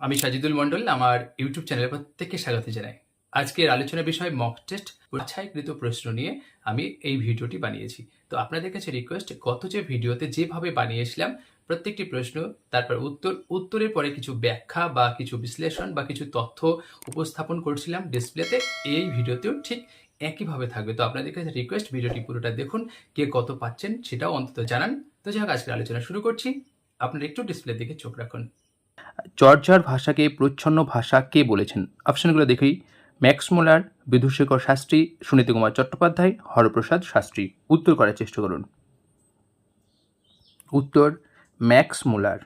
আমি সাজিদুল মণ্ডল, আমার ইউটিউব চ্যানেলে প্রত্যেককে স্বাগত জানাই। আজকের আলোচনার বিষয় মক টেস্ট বাছাইকৃত প্রশ্ন নিয়ে আমি এই ভিডিওটি বানিয়েছি। তো আপনাদের কাছে রিকোয়েস্ট গত যে ভিডিওতে যেভাবে বানিয়েছিলাম, প্রত্যেকটি প্রশ্ন, তারপর উত্তর, উত্তরের পরে কিছু ব্যাখ্যা বা কিছু বিশ্লেষণ বা কিছু তথ্য উপস্থাপন করছিলাম ডিসপ্লেতে, এই ভিডিওতেও ঠিক একইভাবে থাকবে। তো আপনাদের কাছে রিকোয়েস্ট ভিডিওটি পুরোটা দেখুন, কে কত পাচ্ছেন সেটাও অন্তত জানান। তো যাই হোক আজকের আলোচনা শুরু করছি। আপনারা একটু ডিসপ্লের দিকে চোখ রাখুন। চর্যার ভাষাকে প্রচ্ছন্ন ভাষা কে বলেছেন? অপশানগুলো দেখি ম্যাক্স মোলার, বিধুশেখর শাস্ত্রী, সুনীতি কুমার চট্টোপাধ্যায়, হরপ্রসাদ শাস্ত্রী। উত্তর করার চেষ্টা করুন। উত্তর, ম্যাক্স মোলার।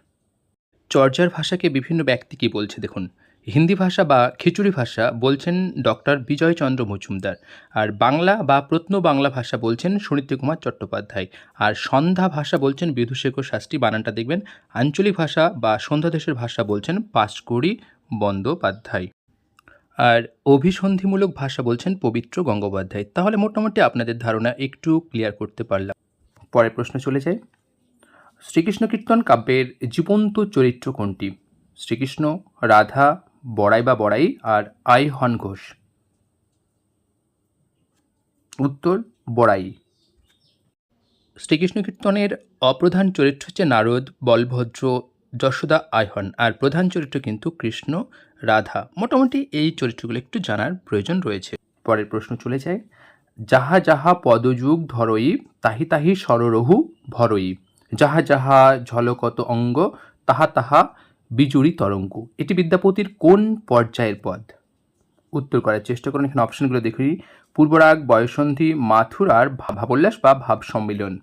চর্চার ভাষাকে বিভিন্ন ব্যক্তি কী বলছে দেখুন। হিন্দি ভাষা বা খিচুড়ি ভাষা বলছেন ডক্টর বিজয়চন্দ্র মজুমদার। আর বাংলা বা প্রত্ন বাংলা ভাষা বলছেন সুনীতি কুমার চট্টোপাধ্যায়। আর সন্ধ্যা ভাষা বলছেন বিধুশেখর শাস্ত্রী। বানানটা দেখবেন, আঞ্চলিক ভাষা বা সন্ধ্যাদেশের ভাষা বলছেন পাঁচকুড়ি বন্দ্যোপাধ্যায়। আর অভিসন্ধিমূলক ভাষা বলছেন পবিত্র গঙ্গোপাধ্যায়। তাহলে মোটামুটি আপনাদের ধারণা একটু ক্লিয়ার করতে পারলাম। পরের প্রশ্ন চলে যায় শ্রীকৃষ্ণ কীর্তন কাব্যের জীবন্ত চরিত্র কোনটি? শ্রীকৃষ্ণ, রাধা বড়াই বা বড়াই আর আই হন ঘোষ। উত্তর, বড়াই। শ্রীকৃষ্ণ কীর্তনের অপ্রধান চরিত্র হচ্ছে নারদ, বলভদ্র, যশোদা আয়হন আর প্রধান চরিত্র কিন্তু কৃষ্ণ, রাধা। মোটামুটি এই চরিত্রগুলো একটু জানার প্রয়োজন রয়েছে। পরের প্রশ্ন চলে যায়, যাহা যাহা পদযুগ ধরই, তাহি তাহি সররহু ভরই। যাহা যাহা ঝলকত অঙ্গ, তাহা তাহা বিজুরি তরঙ্গ। এটি বিদ্যাপতির কোন পর্যায়ের পদ? উত্তর করার চেষ্টা করুন। এখানে অপশনগুলো দেখি পূর্বরাগ, বয়সন্ধি, মাথুর আর ভা- ভাবোল্লাস বা ভাব সম্মিলন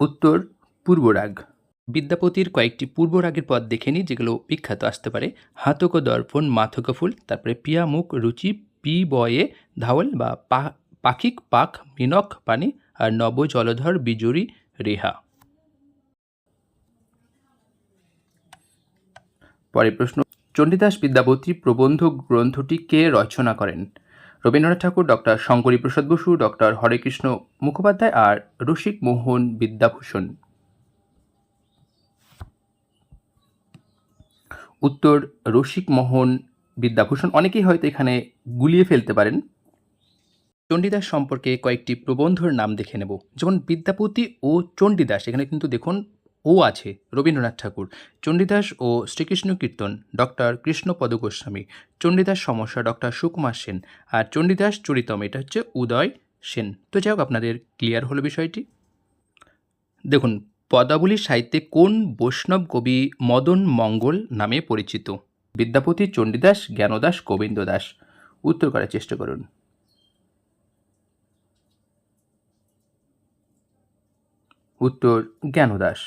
উত্তর, পূর্বরাগ। বিদ্যাপতির কয়েকটি পূর্বরাগের পদ দেখে নিই, যেগুলো বিখ্যাত। আসতে পারে হাতক দর্পণ, মাথক ফুল, তারপরে পিয়া মুখ রুচি, পি বয়ে, ধাওয়াল বা পাখিক, পাক, মিনক, পানি, আর নব জলধর বিজুরি, রেহা। পরের প্রশ্ন, চণ্ডীদাস বিদ্যাপতি প্রবন্ধ গ্রন্থটি কে রচনা করেন। রবীন্দ্রনাথ ঠাকুর ডক্টর শঙ্করী প্রসাদ বসু ডক্টর হরেকৃষ্ণ মুখোপাধ্যায় আর রসিক মোহন বিদ্যাভূষণ। উত্তর, রসিক মোহন বিদ্যাভূষণ। অনেকেই হয়তো এখানে গুলিয়ে ফেলতে পারেন। চণ্ডীদাস সম্পর্কে কয়েকটি প্রবন্ধর নাম দেখে নেব। যেমন বিদ্যাপতি ও চণ্ডীদাস, এখানে কিন্তু দেখুন ও আছে রবীন্দ্রনাথ ঠাকুর, চণ্ডীদাস ও শ্রীকৃষ্ণ কীর্তন ডক্টর কৃষ্ণপদ গোস্বামী চণ্ডীদাস সমস্যা ডক্টর সুকুমার সেন আর চণ্ডীদাস চরিতম, এটা হচ্ছে উদয় সেন। তো যাই হোক, আপনাদের ক্লিয়ার হলো বিষয়টি? দেখুন, পদাবলী সাহিত্যে কোন বৈষ্ণব কবি মদন মঙ্গল নামে পরিচিত? বিদ্যাপতি চণ্ডীদাস, জ্ঞানদাস, গোবিন্দ দাস। উত্তর করার চেষ্টা করুন। উত্তর, জ্ঞানদাস।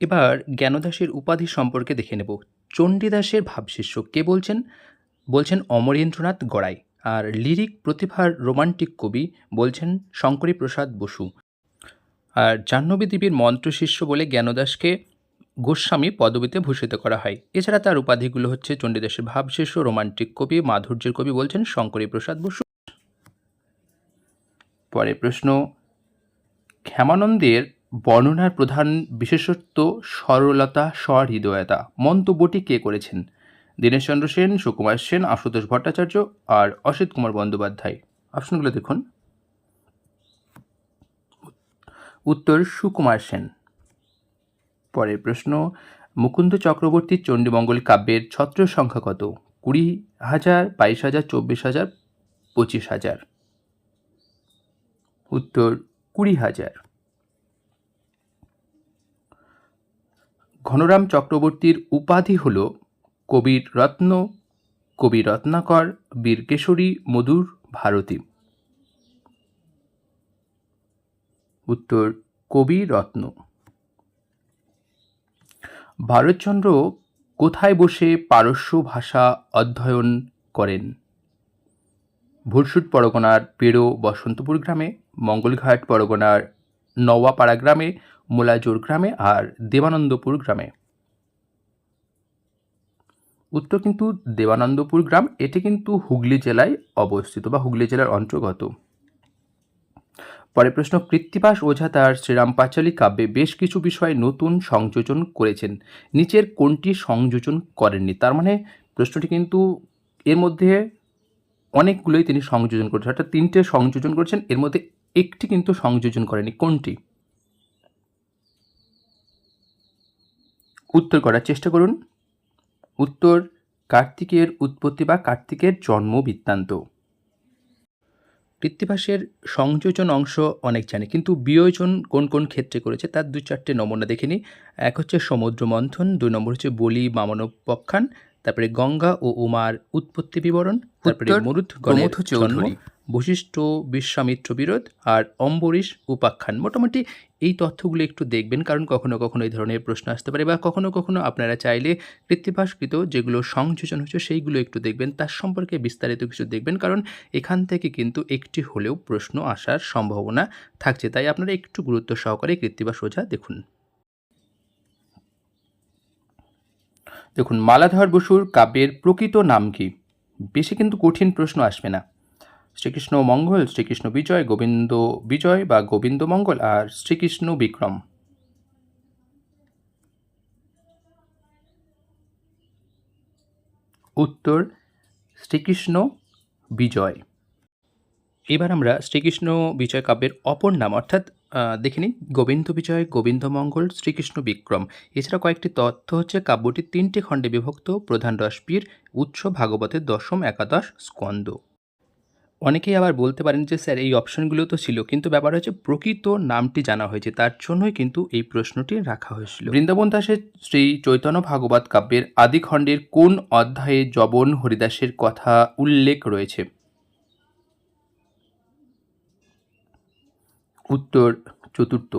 এবার জ্ঞানদাসের উপাধি সম্পর্কে দেখে নেব। চণ্ডীদাসের ভাবশিষ্য কে বলছেন? বলছেন অমরেন্দ্রনাথ গড়াই আর লিরিক প্রতিভার রোমান্টিক কবি বলছেন শঙ্করী প্রসাদ বসু। আর জাহ্নবী দেবীর মন্ত্রশিষ্য বলে জ্ঞানদাসকে গোস্বামী পদবীতে ভূষিত করা হয়। এছাড়া তার উপাধিগুলো হচ্ছে চণ্ডীদাসের ভাবশিষ্য, রোমান্টিক কবি, মাধুর্যের কবি বলছেন শঙ্করী প্রসাদ বসু। পরের প্রশ্ন, ক্ষেমানন্দের বর্ণনার প্রধান বিশেষত্ব সরলতা, সহৃদয়তা। মন্তব্যটি কে করেছেন? দীনেশচন্দ্র সেন, সুকুমার সেন, আশুতোষ ভট্টাচার্য আর অসিত কুমার বন্দ্যোপাধ্যায়। অপশনগুলো দেখুন। উত্তর, সুকুমার সেন। পরের প্রশ্ন, মুকুন্দ চক্রবর্তীর চণ্ডীমঙ্গল কাব্যের ছত্র সংখ্যা কত? কুড়ি হাজার, বাইশ হাজার, চব্বিশ হাজার, পঁচিশ হাজার। উত্তর, কুড়ি হাজার। ঘনরাম চক্রবর্তীর উপাধি হল কবির রত্ন, কবি রত্নাকর, বীরকেশরী, মধুর ভারতী। উত্তর, কবি রত্ন। ভারতচন্দ্র কোথায় বসে পারস্য ভাষা অধ্যয়ন করেন? ভুরসুট পরগনার পেড়ো বসন্তপুর গ্রামে, মঙ্গলঘাট পরগনার নওয়াপাড়া গ্রামে মোলাজোর গ্রামে আর দেবানন্দপুর গ্রামে। উত্তর কিন্তু দেবানন্দপুর গ্রাম, এটি কিন্তু হুগলি জেলায় অবস্থিত বা হুগলি জেলার অন্তর্গত। পরে প্রশ্ন, কৃত্তিবাস ওঝা তার শ্রীরাম পাঁচালী কাব্যে বেশ কিছু বিষয়ে নতুন সংযোজন করেছেন। নিচের কোনটি সংযোজন করেননি? তার মানে প্রশ্নটি কিন্তু এর মধ্যে অনেকগুলোই তিনি সংযোজন করেছেন, অর্থাৎ তিনটে সংযোজন করেছেন, এর মধ্যে একটি কিন্তু সংযোজন করেনি কোনটি? উত্তর করার চেষ্টা করুন। উত্তর কার্তিকের উৎপত্তি বা কার্তিকের জন্ম বৃত্তান্ত। কৃত্তিবাসের সংযোজন অংশ অনেক জানে কিন্তু বিয়োজন কোন কোন ক্ষেত্রে করেছে তার দু চারটে নমুনা দেখে নিই। এক হচ্ছে সমুদ্র মন্থন দুই নম্বর হচ্ছে বলি বামনোপখ্যান তারপরে গঙ্গা ও উমার উৎপত্তি বিবরণ তারপরে মরুদ গণের চৌধুরী। বশিষ্ঠ বিশ্বামিত্র বিরোধ আর অম্বরীশ উপাখ্যান। মোটামুটি এই তথ্যগুলো একটু দেখবেন, কারণ কখনো কখনো এই ধরনের প্রশ্ন আসতে পারে বা কখনো কখনো আপনারা চাইলে কৃত্তিবাসকৃত যেগুলো সংযোজন হচ্ছে সেইগুলো একটু দেখবেন, তার সম্পর্কে বিস্তারিত কিছু দেখবেন, কারণ এখান থেকে কিন্তু একটি হলেও প্রশ্ন আসার সম্ভাবনা থাকছে। তাই আপনারা একটু গুরুত্ব সহকারে কৃত্তিবাস ওঝা দেখুন। দেখুন, মালাধর বসুর কাব্যের প্রকৃত নাম কি? বেশি কিন্তু কঠিন প্রশ্ন আসবে না। শ্রীকৃষ্ণ মঙ্গল, শ্রীকৃষ্ণ বিজয়, গোবিন্দ বিজয় বা গোবিন্দ মঙ্গল আর শ্রীকৃষ্ণ বিক্রম। উত্তর, শ্রীকৃষ্ণ বিজয়। এবার আমরা শ্রীকৃষ্ণ বিজয় কাব্যের অপর নাম অর্থাৎ দেখে নিই, গোবিন্দ বিজয়, গোবিন্দ মঙ্গল, শ্রীকৃষ্ণ বিক্রম। এছাড়া কয়েকটি তথ্য হচ্ছে কাব্যটি তিনটি খণ্ডে বিভক্ত প্রধান রসপীর উৎস ভাগবতের দশম একাদশ স্কন্দ অনেকেই আবার বলতে পারেন যে, স্যার, এই অপশনগুলো তো ছিল। কিন্তু ব্যাপার হচ্ছে, প্রকৃত নামটি জানা হয়েছে। তার জন্যই কিন্তু এই প্রশ্নটি রাখা হয়েছিল। বৃন্দাবন দাসের শ্রী চৈতন্য ভাগবত কাব্যের আদি খণ্ডের কোন অধ্যায়ে জবন হরিদাসের কথা উল্লেখ রয়েছে? উত্তর, চতুর্থ।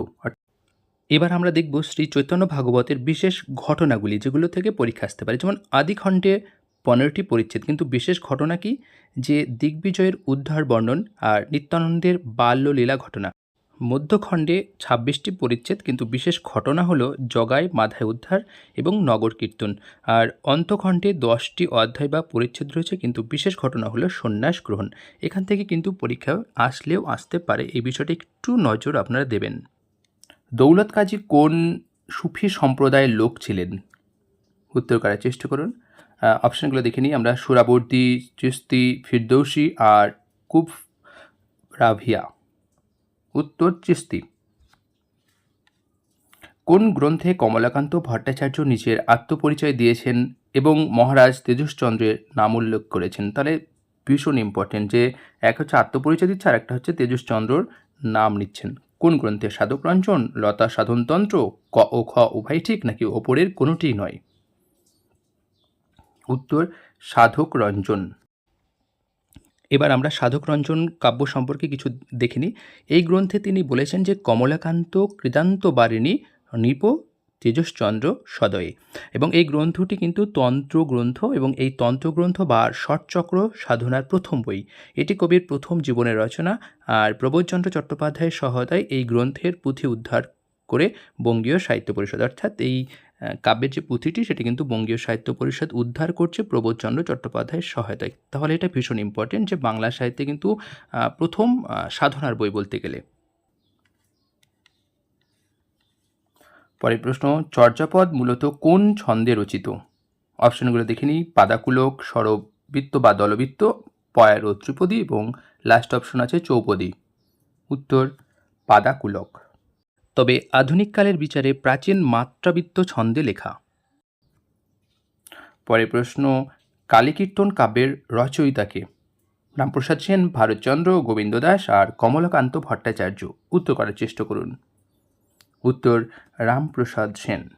এবার আমরা দেখব শ্রী চৈতন্য ভাগবতের বিশেষ ঘটনাগুলি, যেগুলো থেকে পরীক্ষা আসতে পারে। যেমন আদিখণ্ডে পনেরোটি পরিচ্ছেদ। কিন্তু বিশেষ ঘটনা কি? যে দিগ্বিজয়ের উদ্ধার বর্ণন আর নিত্যানন্দের বাল্যলীলা ঘটনা। মধ্যখণ্ডে ছাব্বিশটি পরিচ্ছেদ, কিন্তু বিশেষ ঘটনা হলো জগায় মাধায় উদ্ধার এবং নগর কীর্তন। আর অন্তখণ্ডে দশটি অধ্যায় বা পরিচ্ছেদ রয়েছে, কিন্তু বিশেষ ঘটনা হলো সন্ন্যাস গ্রহণ। এখান থেকে কিন্তু পরীক্ষা আসলেও আসতে পারে। এই বিষয়টি একটু নজর আপনারা দেবেন। দৌলত কাজী কোন সুফি সম্প্রদায়ের লোক ছিলেন? উত্তর করার চেষ্টা করুন। অপশনগুলো দেখে নিই। আমরা সুরাবর্তী চিস্তি, ফিরদৌসি আর কুব রাভিয়া। উত্তর চিস্তি। কোন গ্রন্থে কমলাকান্ত ভট্টাচার্য নিজের আত্মপরিচয় দিয়েছেন এবং মহারাজ তেজসচন্দ্রের নাম উল্লেখ করেছেন? তাহলে ভীষণ ইম্পর্টেন্ট যে এক হচ্ছে আত্মপরিচয় দিচ্ছে, আর একটা হচ্ছে তেজসচন্দ্রর নাম নিচ্ছেন। কোন গ্রন্থে সাধক রঞ্জন, লতা সাধনতন্ত্র, ক ও খ উভয় ঠিক নাকি ওপরের কোনোটিই নয়? উত্তর সাধক রঞ্জন। এবার আমরা সাধক রঞ্জন কাব্য সম্পর্কে কিছু দেখিনি। এই গ্রন্থে তিনি বলেছেন যে কমলাকান্ত কৃদান্ত বারিণী নৃপ তেজসচন্দ্র সদয়ে। এবং এই গ্রন্থটি কিন্তু তন্ত্র গ্রন্থ এবং এই তন্ত্র গ্রন্থ বা ষটচক্র সাধনার প্রথম বই। এটি কবির প্রথম জীবনের রচনা আর প্রবোধচন্দ্র চট্টোপাধ্যায়ের সহায়তায় এই গ্রন্থের পুঁথি উদ্ধার করে বঙ্গীয় সাহিত্য পরিষদ। অর্থাৎ এই কাব্যের যে পুঁথিটি সেটি কিন্তু বঙ্গীয় সাহিত্য পরিষদ উদ্ধার করছে প্রবোধচন্দ্র চট্টোপাধ্যায়ের সহায়তায়। তাহলে এটা ভীষণ ইম্পর্টেন্ট যে বাংলা সাহিত্যে কিন্তু প্রথম সাধনার বই বলতে গেলে। পরের প্রশ্ন, চর্যাপদ মূলত কোন ছন্দে রচিত? অপশনগুলো দেখে নিই। পাদাকুলক স্বরবৃত্ত বা দলবৃত্ত পয়ার ও ত্রিপদী এবং লাস্ট অপশন আছে চৌপদী। উত্তর, পাদাকুলক। তবে আধুনিককালের বিচারে প্রাচীন মাত্রাবৃত্ত ছন্দে লেখা। পরে প্রশ্ন, কালীকীর্তন কাব্যের রচয়িতাকে? রামপ্রসাদ সেন, ভারতচন্দ্র, গোবিন্দ দাস আর কমলাকান্ত ভট্টাচার্য। উত্তর করার চেষ্টা করুন। উত্তর রামপ্রসাদ সেন।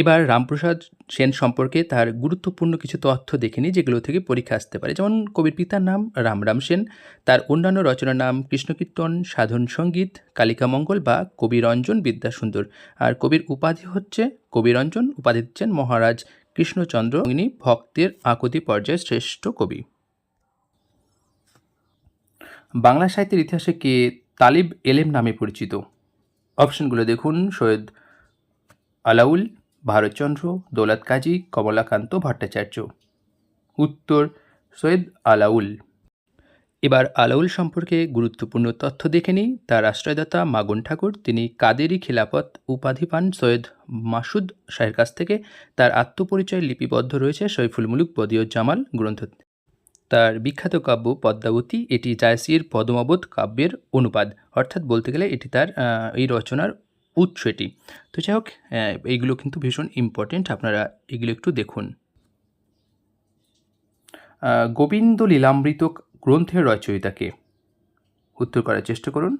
এবার রামপ্রসাদ সেন সম্পর্কে তার গুরুত্বপূর্ণ কিছু তথ্য দেখে নিই, যেগুলো থেকে পরীক্ষা আসতে পারে। যেমন, কবির পিতার নাম রামরাম সেন, তার অন্যান্য রচনার নাম কৃষ্ণকীর্তন, সাধন সংগীত কালিকামঙ্গল বা কবিরঞ্জন বিদ্যাসুন্দর। আর কবির উপাধি হচ্ছে কবিরঞ্জন উপাধি দিচ্ছেন মহারাজ কৃষ্ণচন্দ্র ইনি ভক্তের আকুতি পর্যায়ে শ্রেষ্ঠ কবি। বাংলা সাহিত্যের ইতিহাসে কে তালিব এলেম নামে পরিচিত? অপশনগুলো দেখুন, সৈয়দ আলাউল ভারতচন্দ্র, দৌলত কাজী, কমলাকান্ত ভট্টাচার্য। উত্তর, সৈয়দ আলাউল। এবার আলাউল সম্পর্কে গুরুত্বপূর্ণ তথ্য দেখে নিই। তার আশ্রয়দাতা মাগন ঠাকুর, তিনি কাদেরি খিলাফত উপাধি পান সৈয়দ মাসুদ শাহের কাছ থেকে। তার আত্মপরিচয় লিপিবদ্ধ রয়েছে সৈফুল মুলুক বদিউজ্জামাল গ্রন্থ। তার বিখ্যাত কাব্য পদ্মাবতী, এটি জায়সির পদ্মাবত কাব্যের অনুবাদ। অর্থাৎ বলতে গেলে এটি তার এই রচনার উৎস এটি তো যাই হোক এইগুলো কিন্তু ভীষণ ইম্পর্টেন্ট আপনারা এগুলো একটু দেখুন। গোবিন্দ লীলামৃত গ্রন্থের রচয়িতাকে উত্তর করার চেষ্টা করুন।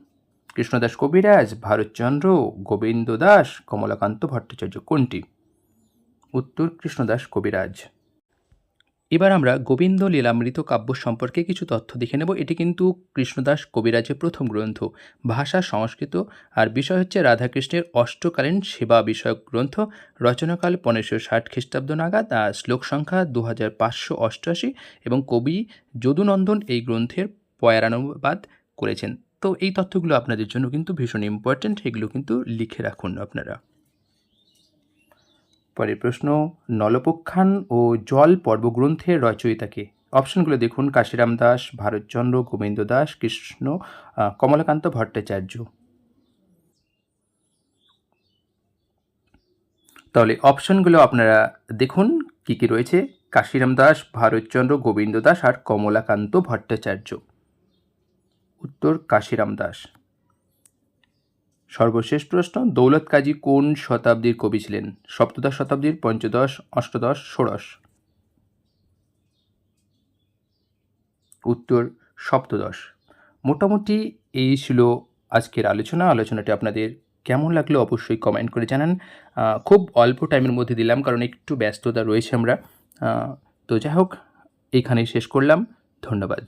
কৃষ্ণদাস কবিরাজ, ভারতচন্দ্র গোবিন্দ দাস কমলাকান্ত ভট্টাচার্য, কোনটি? উত্তর কৃষ্ণদাস কবিরাজ। এবার আমরা গোবিন্দ লীলামৃত কাব্য সম্পর্কে কিছু তথ্য দেখে নেব। এটি কিন্তু কৃষ্ণদাস কবিরাজের প্রথম গ্রন্থ। ভাষা, সংস্কৃত আর বিষয় হচ্ছে রাধাকৃষ্ণের অষ্টকালীন সেবা বিষয়ক গ্রন্থ। রচনাকাল পনেরোশো ষাট খ্রিস্টাব্দ নাগাদ আর শ্লোক সংখ্যা দু হাজার পাঁচশো অষ্টআশি এবং কবি যদুনন্দন এই গ্রন্থের পয়ারানুবাদ করেছেন। তো এই তথ্যগুলো আপনাদের জন্য কিন্তু ভীষণ ইম্পর্ট্যান্ট এগুলো কিন্তু লিখে রাখুন আপনারা। পরের প্রশ্ন নলপক্ষান ও জল পর্বগ্রন্থের রচয়িতাকে। অপশনগুলো দেখুন, কাশিরাম দাস, ভারতচন্দ্র গোবিন্দ দাস, কৃষ্ণ কমলাকান্ত ভট্টাচার্য। তাহলে অপশনগুলো আপনারা দেখুন, কি কি রয়েছে? কাশিরাম দাস, ভারতচন্দ্র গোবিন্দ দাস আর কমলাকান্ত ভট্টাচার্য। উত্তর, কাশিরাম দাস। সর্বশেষ প্রশ্ন, দৌলত কাজী কোন শতাব্দীর কবি ছিলেন? সপ্তদশ শতাব্দীর, পঞ্চদশ, অষ্টদশ, ষোড়শ। উত্তর, সপ্তদশ। মোটামুটি এই ছিল আজকের আলোচনা। আলোচনাটি আপনাদের কেমন লাগল অবশ্যই কমেন্ট করে জানান। খুব অল্প টাইমের মধ্যে দিলাম, কারণ একটু ব্যস্ততা রয়েছে আমরা। তো যাই হোক এইখানেই শেষ করলাম। ধন্যবাদ।